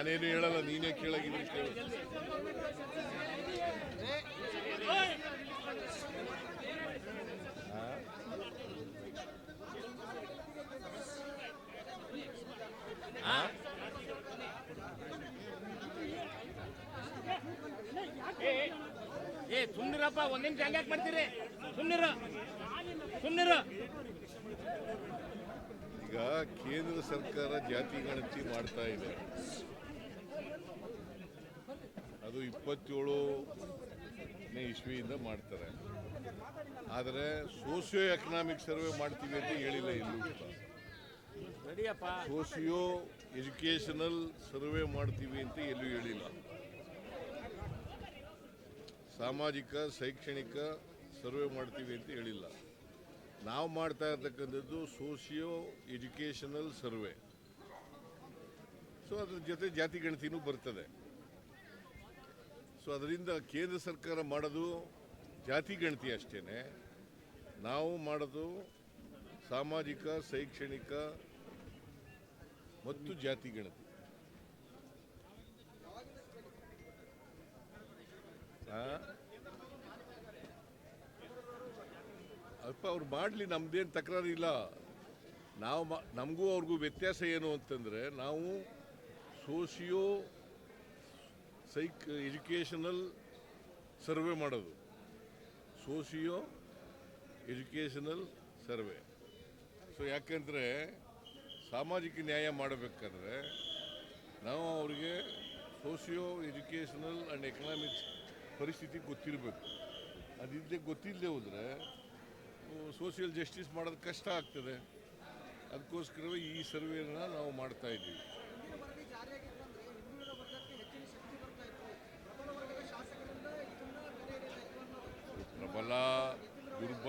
ನಾನೇನು ಹೇಳಲ್ಲ ನೀನೇ ಕೇಳಾಗಿದ್ರೆ ಕೇಳು? ಏ ಸುಮ್ನಿರಪ್ಪ ಒಂದ್ ನಿಮಿಷ ಹಂಗ್ಯಾಕ್ ಮಾಡ್ತೀರಿ? ಸುಮ್ನಿರು. ಸುಮ್ನಿರು. ಈಗ ಕೇಂದ್ರ ಸರ್ಕಾರ ಜಾತಿ ಗಣತಿ ಮಾಡ್ತಾ ಇದೆ. ಅದು ಇಪ್ಪತ್ತೇಳನೇ ಇಸ್ವಿಯಿಂದ ಮಾಡ್ತಾರೆ. ಆದರೆ ಸೋಸಿಯೋ ಎಕನಾಮಿಕ್ ಸರ್ವೆ ಮಾಡ್ತೀವಿ ಅಂತ ಹೇಳಿಲ್ಲ ಎಲ್ಲೂ ಸೋಸಿಯೋ ಎಜುಕೇಷನಲ್ ಸರ್ವೆ ಮಾಡ್ತೀವಿ ಅಂತ ಎಲ್ಲೂ ಹೇಳಿಲ್ಲ. ಸಾಮಾಜಿಕ ಶೈಕ್ಷಣಿಕ ಸರ್ವೆ ಮಾಡ್ತೀವಿ ಅಂತ ಹೇಳಿಲ್ಲ. ನಾವು ಮಾಡ್ತಾ ಇರ್ತಕ್ಕಂಥದ್ದು ಸೋಷಿಯೋ ಎಜುಕೇಷನಲ್ ಸರ್ವೆ ಸೊ ಅದ್ರ ಜೊತೆ ಜಾತಿ ಗಣತಿನೂ ಬರ್ತದೆ. ಸೊ ಅದರಿಂದ ಕೇಂದ್ರ ಸರ್ಕಾರ ಮಾಡೋದು ಜಾತಿ ಗಣತಿ ಅಷ್ಟೇ ನಾವು ಮಾಡೋದು ಸಾಮಾಜಿಕ, ಶೈಕ್ಷಣಿಕ ಮತ್ತು ಜಾತಿ ಗಣತಿ. ಅಲ್ಪ ಅವ್ರು ಮಾಡಲಿ, ನಮ್ದೇನು ತಕರಾರು ಇಲ್ಲ ನಾವು ನಮಗೂ ಅವ್ರಿಗೂ ವ್ಯತ್ಯಾಸ ಏನು ಅಂತಂದರೆ, ನಾವು ಸೋಷಿಯೋ ಸೈಕ್ ಎಜುಕೇಷನಲ್ ಸರ್ವೆ ಮಾಡೋದು. Socio educational survey. ಸೊ ಯಾಕೆಂದರೆ ಸಾಮಾಜಿಕ ನ್ಯಾಯ ಮಾಡಬೇಕಾದ್ರೆ ನಾವು ಅವರಿಗೆ ಸೋಷಿಯೋ ಎಜುಕೇಷನಲ್ ಆ್ಯಂಡ್ ಎಕನಾಮಿಕ್ಸ್ ಪರಿಸ್ಥಿತಿ ಗೊತ್ತಿರಬೇಕು. ಅದಿದ್ದೆ ಗೊತ್ತಿಲ್ಲದೆ ಹೋದರೆ ಸೋಷಿಯಲ್ ಜಸ್ಟಿಸ್ ಮಾಡೋದು ಕಷ್ಟ ಆಗ್ತದೆ. ಅದಕ್ಕೋಸ್ಕರವೇ ಈ ಸರ್ವೇನ ನಾವು ಮಾಡ್ತಾ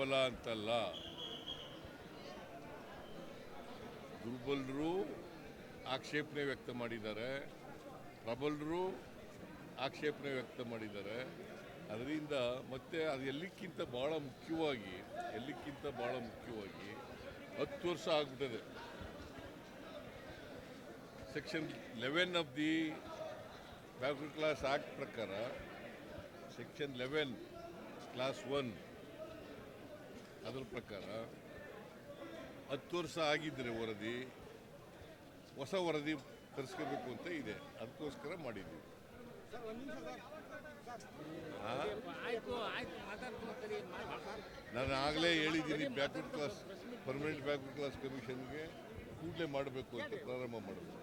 ದುರ್ಬಲ ಅಂತಲ್ಲ. ದುರ್ಬಲರು ಆಕ್ಷೇಪಣೆ ವ್ಯಕ್ತ ಮಾಡಿದ್ದಾರೆ. ಪ್ರಬಲರು ಆಕ್ಷೇಪಣೆ ವ್ಯಕ್ತ ಮಾಡಿದ್ದಾರೆ. ಅದರಿಂದ ಮತ್ತೆ ಅದು ಎಲ್ಲಿಕ್ಕಿಂತ ಭಾಳ ಮುಖ್ಯವಾಗಿ, ಎಲ್ಲಿಕ್ಕಿಂತ ಭಾಳ ಮುಖ್ಯವಾಗಿ ಹತ್ತು ವರ್ಷ ಆಗ್ಬಿಟ್ಟಿದೆ. Section eleven of the backward class act ಪ್ರಕಾರ ಸೆಕ್ಷನ್ ಲೆವೆನ್ ಕ್ಲಾಸ್ ಒನ್ ಅದರ ಪ್ರಕಾರ ಹತ್ತು ವರ್ಷ ಆಗಿದ್ದರೆ ವರದಿ ಹೊಸ ವರದಿ ತರಿಸ್ಕೋಬೇಕು ಅಂತ ಇದೆ. ಅದಕ್ಕೋಸ್ಕರ ಮಾಡಿದ್ವಿ. ನಾನು ಆಗಲೇ ಹೇಳಿದ್ದೀನಿ backward class permanent backward class ಕಮಿಷನ್ಗೆ ಕೂಡಲೇ ಮಾಡಬೇಕು ಅಂತ ಪ್ರಾರಂಭ ಮಾಡಬೇಕು.